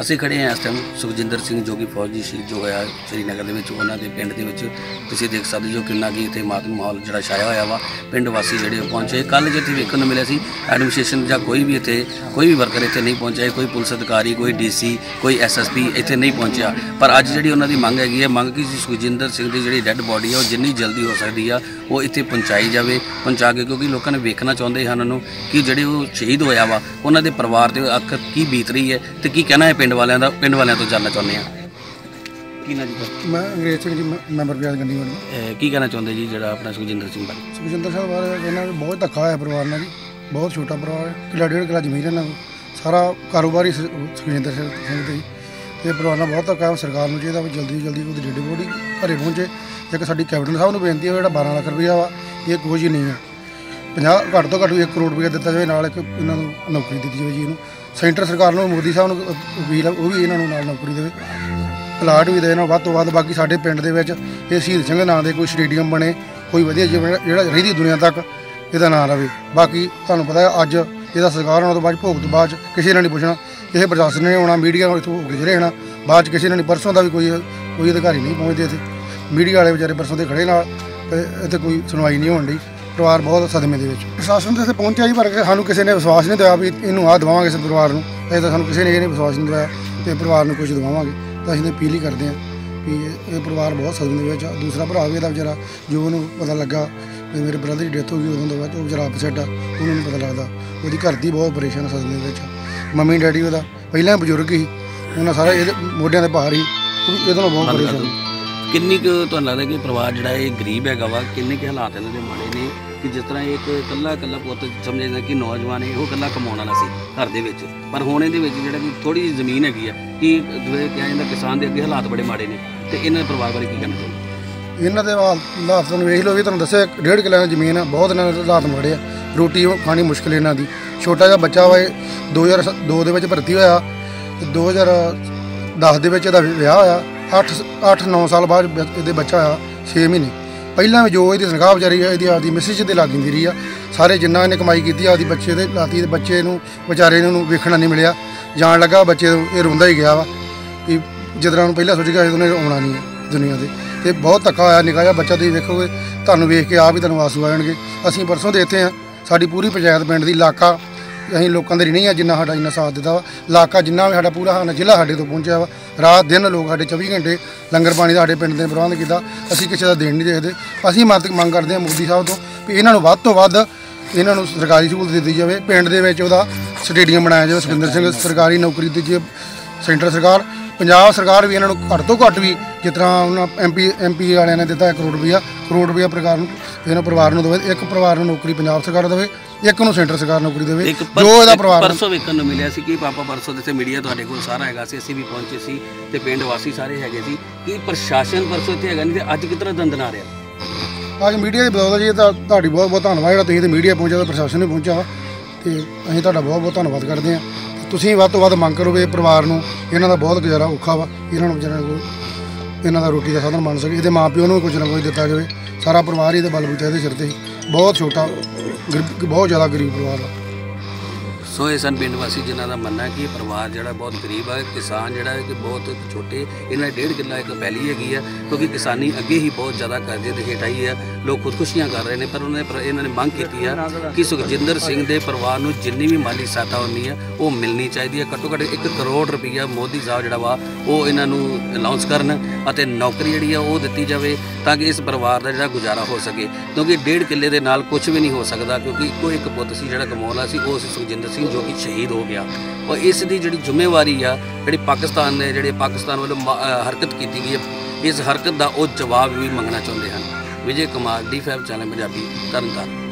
ਅਸੀਂ ਖੜੇ ਹਾਂ ਇਸ ਟਾਈਮ ਸੁਖਜਿੰਦਰ ਸਿੰਘ ਜੋ ਕਿ ਫੌਜੀ ਸ਼ਹੀਦ ਜੋ ਹੋਇਆ ਸ੍ਰੀਨਗਰ ਦੇ ਵਿੱਚ, ਉਹਨਾਂ ਦੇ ਪਿੰਡ ਦੇ ਵਿੱਚ। ਤੁਸੀਂ ਦੇਖ ਸਕਦੇ ਜੋ ਕਿੰਨਾ ਕੀ ਇੱਥੇ ਮਾਤਮ ਮਾਹੌਲ ਜਿਹੜਾ ਛਾਇਆ ਹੋਇਆ ਵਾ, ਪਿੰਡ ਵਾਸੀ ਜਿਹੜੇ ਉਹ ਪਹੁੰਚੇ ਕੱਲ ਜਿੱਥੇ ਵੇਖਣ ਨੂੰ ਮਿਲਿਆ ਸੀ ਐਡਮਿਨਿਸਟ੍ਰੇਸ਼ਨ ਜਾਂ ਕੋਈ ਵੀ ਇੱਥੇ, ਕੋਈ ਵੀ ਵਰਕਰ ਇੱਥੇ ਨਹੀਂ ਪਹੁੰਚਿਆ, ਕੋਈ ਪੁਲਿਸ ਅਧਿਕਾਰੀ, ਕੋਈ ਡੀਸੀ ਕੋਈ ਐਸਐਸਪੀ ਇੱਥੇ ਨਹੀਂ ਪਹੁੰਚਿਆ। ਪਰ ਅੱਜ ਜਿਹੜੀ ਉਹਨਾਂ ਦੀ ਮੰਗ ਹੈਗੀ ਹੈ, ਮੰਗ ਕਿ ਸੁਖਜਿੰਦਰ ਸਿੰਘ ਦੀ ਜਿਹੜੀ ਡੈੱਡ ਬੋਡੀ ਆ, ਉਹ ਜਿੰਨੀ ਜਲਦੀ ਹੋ ਸਕਦੀ ਆ, ਉਹ ਇੱਥੇ ਪਹੁੰਚਾਈ ਜਾਵੇ, ਪਹੁੰਚਾ ਕੇ, ਕਿਉਂਕਿ ਲੋਕਾਂ ਨੇ ਵੇਖਣਾ ਚਾਹੁੰਦੇ ਹਨ ਉਹਨੂੰ ਕਿ ਜਿਹੜੇ ਉਹ ਸ਼ਹੀਦ ਹੋਇਆ ਵਾ, ਉਹਨਾਂ ਦੇ ਪਰਿਵਾਰ ਤੇ ਅੱਖ ਕੀ ਬੀਤ ਰਹੀ ਹੈ ਤੇ ਕੀ ਕਹਿਣਾ ਹੈ ਪਿੰਡ ਵਾਲਿਆਂ ਦਾ ਪਿੰਡ ਵਾਲਿਆਂ ਤੋਂ ਜਾਣਨਾ ਚਾਹੁੰਦੇ ਆ। ਕੀ ਨਾ ਜੀ ਮੈਂ ਅੰਗਰੇਜ਼ ਸਿੰਘ ਜੀ ਮੈਂਬਰ ਅਹ ਕੀ ਕਹਿਣਾ ਚਾਹੁੰਦੇ ਜੀ ਜਿਹੜਾ ਆਪਣਾ ਸੁਖਜਿੰਦਰ ਸਿੰਘ ਬਾਰੇ? ਸੁਖਜਿੰਦਰ ਸਿੰਘ ਬਾਰੇ ਇਹਨਾਂ ਨੂੰ ਬਹੁਤ ਧੱਕਾ ਹੋਇਆ ਪਰਿਵਾਰ ਨਾਲ ਜੀ। ਬਹੁਤ ਛੋਟਾ ਪਰਿਵਾਰ ਹੈ। ਕਿੱਲਾ ਡੇਢ ਕਿੱਲਾ ਜ਼ਮੀਨ ਇਹਨਾਂ ਨੂੰ ਸਾਰਾ ਕਾਰੋਬਾਰ ਸੁਖਜਿੰਦਰ ਸਿੰਘ ਦਾ ਜੀ। ਤੇ ਪਰਿਵਾਰ ਨਾਲ ਬਹੁਤ ਧੱਕਾ ਹੈ। ਸਰਕਾਰ ਨੂੰ ਚਾਹੀਦਾ ਵੀ ਜਲਦੀ ਜਲਦੀ ਉਹਦੀ ਡੈਡ ਬੋਡੀ ਘਰੇ ਪਹੁੰਚੇ। ਇੱਕ ਸਾਡੀ ਕੈਪਟਨ ਸਾਹਿਬ ਨੂੰ ਬੇਨਤੀ ਹੈ ਜਿਹੜਾ 12 ਲੱਖ ਰੁਪਇਆ ਵਾ ਇਹ ਕੁਝ ਹੀ ਨਹੀਂ ਹੈ। 50 ਘੱਟ ਤੋਂ ਘੱਟ ਵੀ 1 ਕਰੋੜ ਰੁਪਇਆ ਦਿੱਤਾ ਜਾਵੇ ਨਾਲ ਇੱਕ ਇਹਨਾਂ ਨੂੰ ਨੌਕਰੀ ਦਿੱਤੀ ਜਾਵੇ ਜੀ ਇਹਨੂੰ। ਸੈਂਟਰ ਸਰਕਾਰ ਨੂੰ ਮੋਦੀ ਸਾਹਿਬ ਨੂੰ ਅਪੀਲ ਆ, ਉਹ ਵੀ ਇਹਨਾਂ ਨੂੰ ਨਾਲ ਨੌਕਰੀ ਦੇਵੇ। ਪਲਾਟ ਵੀ ਦੇਣ ਵੱਧ ਤੋਂ ਵੱਧ। ਬਾਕੀ ਸਾਡੇ ਪਿੰਡ ਦੇ ਵਿੱਚ ਇਹ ਸ਼ਹੀਦ ਸਿੰਘ ਨਾਂ ਦੇ ਕੋਈ ਸਟੇਡੀਅਮ ਬਣੇ ਕੋਈ ਵਧੀਆ ਜਿਹਾ ਜਿਹੜਾ ਰਹਿੰਦੀ ਦੁਨੀਆ ਤੱਕ ਇਹਦਾ ਨਾਂ ਰਵੇ। ਬਾਕੀ ਤੁਹਾਨੂੰ ਪਤਾ ਹੈ ਅੱਜ ਇਹਦਾ ਸਰਕਾਰ ਆਉਣ ਤੋਂ ਬਾਅਦ ਭੋਗ ਤੋਂ ਬਾਅਦ 'ਚ ਕਿਸੇ ਨੇ ਨਹੀਂ ਪੁੱਛਣਾ। ਕਿਸੇ ਪ੍ਰਸ਼ਾਸਨ ਨੇ ਆਉਣਾ ਮੀਡੀਆ ਇੱਥੋਂ ਗੁਜ਼ਰੇ ਰਹਿਣਾ ਬਾਅਦ 'ਚ ਕਿਸੇ ਨੇ ਨਹੀਂ ਪਰਸੋਂ ਦਾ ਵੀ ਕੋਈ ਕੋਈ ਅਧਿਕਾਰੀ ਨਹੀਂ ਪਹੁੰਚਦੇ ਇੱਥੇ। ਮੀਡੀਆ ਵਾਲੇ ਵਿਚਾਰੇ ਪਰਸੋਂ ਦੇ ਖੜੇ ਨਾਲ ਤੇ ਇੱਥੇ ਕੋਈ ਸੁਣਵਾਈ ਨਹੀਂ ਹੋਣ ਡਈ। ਪਰਿਵਾਰ ਬਹੁਤ ਸਦਮੇ ਦੇ ਵਿੱਚ। ਪ੍ਰਸ਼ਾਸਨ ਤੇ ਪਹੁੰਚਿਆ ਜੀ ਪਰ ਸਾਨੂੰ ਕਿਸੇ ਨੇ ਵਿਸ਼ਵਾਸ ਨਹੀਂ ਦਿਵਾਇਆ ਵੀ ਇਹਨੂੰ ਆਹ ਦਵਾਵਾਂਗੇ ਇਸ ਪਰਿਵਾਰ ਨੂੰ। ਇਹ ਤਾਂ ਸਾਨੂੰ ਕਿਸੇ ਨੇ ਇਹ ਨਹੀਂ ਵਿਸ਼ਵਾਸ ਨਹੀਂ ਦਿਵਾਇਆ ਤੇ ਪਰਿਵਾਰ ਨੂੰ ਕੁਝ ਦਵਾਵਾਂਗੇ। ਤਾਂ ਅਸੀਂ ਤਾਂ ਅਪੀਲ ਹੀ ਕਰਦੇ ਹਾਂ ਵੀ ਇਹ ਪਰਿਵਾਰ ਬਹੁਤ ਸਦਮੇ ਦੇ ਵਿੱਚ ਦੂਸਰਾ ਭਰਾ ਵੀ ਇਹਦਾ ਵਿਚਾਰਾ ਜੋ ਉਹਨੂੰ ਪਤਾ ਲੱਗਾ ਵੀ ਮੇਰੇ ਬ੍ਰਦਰ ਦੀ ਡੈਥ ਹੋ ਗਈ ਉਦੋਂ ਤੋਂ ਬਾਅਦ ਉਹ ਵਿਚਾਰਾ ਅਪਸੈਟ ਆ ਉਹਨੂੰ ਨਹੀਂ ਪਤਾ ਲੱਗਦਾ। ਉਹਦੀ ਘਰ ਦੀ ਬਹੁਤ ਪਰੇਸ਼ਾਨ ਸਦਮੇ ਦੇ ਵਿੱਚ। ਮੰਮੀ ਡੈਡੀ ਉਹਦਾ ਪਹਿਲਾਂ ਹੀ ਬਜ਼ੁਰਗ ਸੀ ਉਹਨਾਂ ਸਾਰਾ ਇਹਦੇ ਮੋਢਿਆਂ ਦੇ ਭਾਰ ਹੀ ਇਹਦੇ ਨਾਲ ਬਹੁਤ ਪਰੇਸ਼ਾਨ। ਕਿੰਨੀ ਕੁ ਤੁਹਾਨੂੰ ਲੱਗਦਾ ਕਿ ਪਰਿਵਾਰ ਜਿਹੜਾ ਇਹ ਗਰੀਬ ਹੈਗਾ ਵਾ ਕਿੰਨੇ ਕੁ ਹਾਲਾਤ ਇਹਨਾਂ ਦੇ ਮਾੜੇ ਨੇ? ਕਿ ਜਿਸ ਤਰ੍ਹਾਂ ਇੱਕ ਇਕੱਲਾ ਇਕੱਲਾ ਪੁੱਤ ਸਮਝਦਾ ਕਿ ਨੌਜਵਾਨ ਹੈ ਉਹ ਇਕੱਲਾ ਕਮਾਉਣ ਵਾਲਾ ਸੀ ਘਰ ਦੇ ਵਿੱਚ। ਪਰ ਹੁਣ ਇਹਦੇ ਵਿੱਚ ਜਿਹੜਾ ਕਿ ਥੋੜੀ ਜਿਹੀ ਜ਼ਮੀਨ ਹੈਗੀ ਆ, ਕਿ ਜਿਵੇਂ ਕਿਹਾ ਜਾਂਦਾ ਕਿਸਾਨ ਦੇ ਅੱਗੇ ਹਾਲਾਤ ਬੜੇ ਮਾੜੇ ਨੇ। ਤੇ ਇਹਨਾਂ ਦੇ ਪਰਿਵਾਰ ਬਾਰੇ ਕੀ ਕਹਿਣਾ ਚਾਹੁੰਦੇ ਇਹਨਾਂ ਦੇ ਹਾਲ- ਹਾਲਾਤ ਤੁਹਾਨੂੰ ਵੇਖ ਲਓ ਵੀ ਤੁਹਾਨੂੰ ਦੱਸਿਆ ਡੇਢ ਕਿੱਲੇ ਦੀ ਜ਼ਮੀਨ ਆ, ਬਹੁਤ ਇਹਨਾਂ ਦੇ ਹਾਲਾਤ ਮਾੜੇ ਆ। ਰੋਟੀ ਖਾਣੀ ਮੁਸ਼ਕਿਲ ਇਹਨਾਂ ਦੀ। ਛੋਟਾ ਜਿਹਾ ਬੱਚਾ ਵਾ ਇਹ 2002 ਦੇ ਵਿੱਚ ਭਰਤੀ ਹੋਇਆ ਤੇ 2010 ਦੇ ਵਿੱਚ ਇਹਦਾ ਵਿਆਹ ਹੋਇਆ। 8 8 9 ਸਾਲ ਬਾਅਦ ਇਹਦੇ ਬੱਚਾ ਹੋਇਆ 6 ਮਹੀਨੇ। ਪਹਿਲਾਂ ਵੀ ਜੋ ਇਹਦੀ ਤਨਖਾਹ ਵਿਚਾਰੀ ਆ, ਇਹਦੀ ਆਪਦੀ ਮਿਸਿਸ ਤੇ ਲੱਗ ਜਾਂਦੀ ਰਹੀ ਆ। ਸਾਰੇ ਜਿੰਨਾ ਇਹਨੇ ਕਮਾਈ ਕੀਤੀ ਆ ਆਪਦੀ ਬੱਚੇ ਦੇ ਲਾਤੀ ਤੇ ਬੱਚੇ ਨੂੰ, ਵਿਚਾਰੇ ਨੂੰ ਵੇਖਣਾ ਨਹੀਂ ਮਿਲਿਆ। ਜਾਣ ਲੱਗਾ ਬੱਚੇ ਇਹ ਰੋਂਦਾ ਹੀ ਗਿਆ ਵਾ ਵੀ ਜਿੱਦਾਂ ਨੂੰ ਪਹਿਲਾਂ ਸੋਚ ਗਿਆ ਸੀ ਉਹਨੇ ਆਉਣਾ ਨਹੀਂ ਹੈ ਦੁਨੀਆ ਤੇ। ਤੇ ਬਹੁਤ ਧੱਕਾ ਹੋਇਆ, ਨਿੱਕਾ ਜਿਹਾ ਬੱਚਾ ਤੁਸੀਂ ਵੇਖੋਗੇ, ਤੁਹਾਨੂੰ ਵੇਖ ਕੇ ਆਪ ਹੀ ਤੁਹਾਨੂੰ ਆਂਸੂ ਆ ਜਾਣਗੇ। ਅਸੀਂ ਪਰਸੋਂ ਦੇ ਇੱਥੇ ਆ, ਸਾਡੀ ਪੂਰੀ ਪੰਚਾਇਤ ਪਿੰਡ ਦੀ ਇਲਾਕਾ ਅਸੀਂ ਲੋਕਾਂ ਦੇ ਨਹੀਂ ਆ ਜਿੰਨਾ ਸਾਡਾ ਇੰਨਾ ਸਾਥ ਦਿੱਤਾ ਵਾ। ਇਲਾਕਾ ਜਿੰਨਾ ਵੀ ਸਾਡਾ ਪੂਰਾ ਸਾਡਾ ਜ਼ਿਲ੍ਹਾ ਸਾਡੇ ਤੋਂ ਪਹੁੰਚਿਆ ਵਾ। ਰਾਤ ਦਿਨ ਲੋਕ ਸਾਡੇ 24 ਘੰਟੇ ਲੰਗਰ ਪਾਣੀ ਦਾ ਸਾਡੇ ਪਿੰਡ ਦੇ ਪ੍ਰਬੰਧ ਕੀਤਾ। ਅਸੀਂ ਕਿਸੇ ਦਾ ਦੇਣ ਨਹੀਂ ਦੇਖਦੇ। ਅਸੀਂ ਮਦਦ ਮੰਗ ਕਰਦੇ ਹਾਂ ਮੋਦੀ ਸਾਹਿਬ ਤੋਂ ਵੀ ਇਹਨਾਂ ਨੂੰ ਵੱਧ ਤੋਂ ਵੱਧ ਇਹਨਾਂ ਨੂੰ ਸਰਕਾਰੀ ਸਹੂਲਤ ਦਿੱਤੀ ਜਾਵੇ। ਪਿੰਡ ਦੇ ਵਿੱਚ ਉਹਦਾ ਸਟੇਡੀਅਮ ਬਣਾਇਆ ਜਾਵੇ। ਸੁਖਿੰਦਰ ਸਿੰਘ ਸਰਕਾਰੀ ਨੌਕਰੀ ਦਿੱਤੀ ਜਾਵੇ। ਸੈਂਟਰ ਸਰਕਾਰ ਪੰਜਾਬ ਸਰਕਾਰ ਵੀ ਇਹਨਾਂ ਨੂੰ ਘੱਟ ਤੋਂ ਘੱਟ ਵੀ ਜਿਸ ਤਰ੍ਹਾਂ ਉਹਨਾਂ ਐਮਪੀ ਐਮਪੀ ਵਾਲਿਆਂ ਨੇ ਦਿੱਤਾ 1 ਕਰੋੜ ਰੁਪਈਆ ਕਰੋੜ ਰੁਪਈਆ ਪ੍ਰਕਾਰ ਨੂੰ ਇਹਨਾਂ ਪਰਿਵਾਰ ਨੂੰ ਦੇਵੇ ਇੱਕ ਪਰਿਵਾਰ ਨੂੰ ਨੌਕਰੀ ਪੰਜਾਬ ਸਰਕਾਰ ਦੇਵੇ ਇੱਕ ਨੂੰ ਸੈਂਟਰ ਸਰਕਾਰ ਨੌਕਰੀ ਦੇਵੇ ਜੋ ਇਹਦਾ ਪਰਿਵਾਰ ਨੂੰ- ਪਰਸੋਂ ਵੇਖਣ ਨੂੰ ਮਿਲਿਆ ਸੀ ਕਿ ਪਾਪਾ ਪਰਸੋਂ ਦੇ ਤੇ ਮੀਡੀਆ ਤੁਹਾਡੇ ਕੋਲ ਸਾਰਾ ਹੈਗਾ ਸੀ ਅਸੀਂ ਵੀ ਪਹੁੰਚੇ ਸੀ ਤੇ ਪਿੰਡ ਵਾਸੀ ਸਾਰੇ ਹੈਗੇ ਸੀ ਕਿ ਪ੍ਰਸ਼ਾਸਨ ਪਰਸੋਂ ਇੱਥੇ ਹੈਗਾ ਨਹੀਂ ਤੇ ਅੱਜ ਕਿਤਨਾ ਦੰਦਨਾ ਰਿਹਾ? ਅੱਜ ਮੀਡੀਆ ਦੀ ਬਦੌਲਤ ਜੀ ਇਹ ਤਾਂ ਤੁਹਾਡੀ ਬਹੁਤ ਬਹੁਤ ਧੰਨਵਾਦ ਜਿਹੜਾ ਤੁਸੀਂ ਤੇ ਮੀਡੀਆ ਪਹੁੰਚਿਆ ਤੇ ਪ੍ਰਸ਼ਾਸਨ ਨੇ ਪਹੁੰਚਿਆ ਤੇ ਅਸੀਂ ਤੁਹਾਡਾ ਬਹੁਤ ਬਹੁਤ ਧੰਨਵਾਦ ਕਰਦੇ ਹਾਂ। ਤੁਸੀਂ ਵੱਧ ਤੋਂ ਵੱਧ ਮੰਗ ਕਰੋ ਵੀ ਇਹ ਪਰਿਵਾਰ ਨੂੰ ਇਹਨਾਂ ਦਾ ਬਹੁਤ ਗੁਜ਼ਾਰਾ ਔਖਾ ਵਾ, ਇਹਨਾਂ ਨੂੰ ਵਿਚਾਰਿਆਂ ਨੂੰ ਇਹਨਾਂ ਦਾ ਰੋਟੀ ਦਾ ਸਾਧਨ ਬਣ ਸਕੇ, ਇਹਦੇ ਮਾਪਿਓ ਨੂੰ ਵੀ ਕੁਝ ਨਾ ਕੁਝ ਦਿੱਤਾ ਜਾਵੇ। ਸਾਰਾ ਪਰਿਵਾਰ ਹੀ ਇਹਦੇ ਬਲਬੂਤੇ ਇਹਦੇ ਸਿਰ ਤੇ ਹੀ। ਬਹੁਤ ਛੋਟਾ, ਗਰੀਬ- ਬਹੁਤ ਜ਼ਿਆਦਾ ਗਰੀਬ ਪਰਿਵਾਰ ਆ। ਸੋ ਇਹ ਸਨ ਪਿੰਡ ਵਾਸੀ ਜਿਨ੍ਹਾਂ ਦਾ ਮੰਨਣਾ ਹੈ ਕਿ ਇਹ ਪਰਿਵਾਰ ਜਿਹੜਾ ਬਹੁਤ ਗਰੀਬ ਹੈ ਕਿਸਾਨ ਜਿਹੜਾ ਹੈ ਕਿ ਬਹੁਤ ਛੋਟੇ, ਇਹਨਾਂ ਦੀ ਡੇਢ ਕਿੱਲਾ ਇੱਕ ਪੈਲੀ ਹੈਗੀ ਹੈ ਕਿਉਂਕਿ ਕਿਸਾਨੀ ਅੱਗੇ ਹੀ ਬਹੁਤ ਜ਼ਿਆਦਾ ਕਰਜ਼ੇ ਦੇ ਹੇਠ ਆਈ ਹੈ ਲੋਕ ਖੁਦਕੁਸ਼ੀਆਂ ਕਰ ਰਹੇ ਨੇ, ਪਰ ਉਹਨਾਂ ਨੇ ਪਰ ਇਹਨਾਂ ਨੇ ਮੰਗ ਕੀਤੀ ਹੈ ਕਿ ਸੁਖਜਿੰਦਰ ਸਿੰਘ ਦੇ ਪਰਿਵਾਰ ਨੂੰ ਜਿੰਨੀ ਵੀ ਮਾਲੀ ਸਹਾਇਤਾ ਹੁੰਦੀ ਹੈ ਉਹ ਮਿਲਣੀ ਚਾਹੀਦੀ ਹੈ ਘੱਟੋ ਘੱਟ 1 ਕਰੋੜ ਰੁਪਈਆ ਮੋਦੀ ਸਾਹਿਬ ਜਿਹੜਾ ਵਾ, ਉਹ ਇਹਨਾਂ ਨੂੰ ਅਨਾਉਂਸ ਕਰਨ ਅਤੇ ਨੌਕਰੀ ਜਿਹੜੀ ਆ ਉਹ ਦਿੱਤੀ ਜਾਵੇ ਤਾਂ ਕਿ ਇਸ ਪਰਿਵਾਰ ਦਾ ਜਿਹੜਾ ਗੁਜ਼ਾਰਾ ਹੋ ਸਕੇ, ਕਿਉਂਕਿ ਡੇਢ ਕਿੱਲੇ ਦੇ ਨਾਲ ਕੁਝ ਵੀ ਨਹੀਂ ਹੋ ਸਕਦਾ, ਕਿਉਂਕਿ ਇੱਕੋ ਇੱਕ ਪੁੱਤ ਸੀ ਜਿਹੜਾ ਕਮਾਉਣਾ ਸੀ, ਉਹ ਸੀ ਸੁਖਜਿੰਦਰ ਸਿੰਘ ਜੋ ਕਿ ਸ਼ਹੀਦ ਹੋ ਗਿਆ। ਔਰ ਇਸ ਦੀ ਜਿਹੜੀ ਜ਼ਿੰਮੇਵਾਰੀ ਆ, ਜਿਹੜੀ ਪਾਕਿਸਤਾਨ ਨੇ, ਜਿਹੜੇ ਪਾਕਿਸਤਾਨ ਵੱਲੋਂ ਮਾ- ਹਰਕਤ ਕੀਤੀ ਗਈ ਹੈ, ਇਸ ਹਰਕਤ ਦਾ ਉਹ ਜਵਾਬ ਵੀ ਮੰਗਣਾ ਚਾਹੁੰਦੇ ਹਨ। Vijay Kumar, D D channel, Punjabi, Tarn Taran.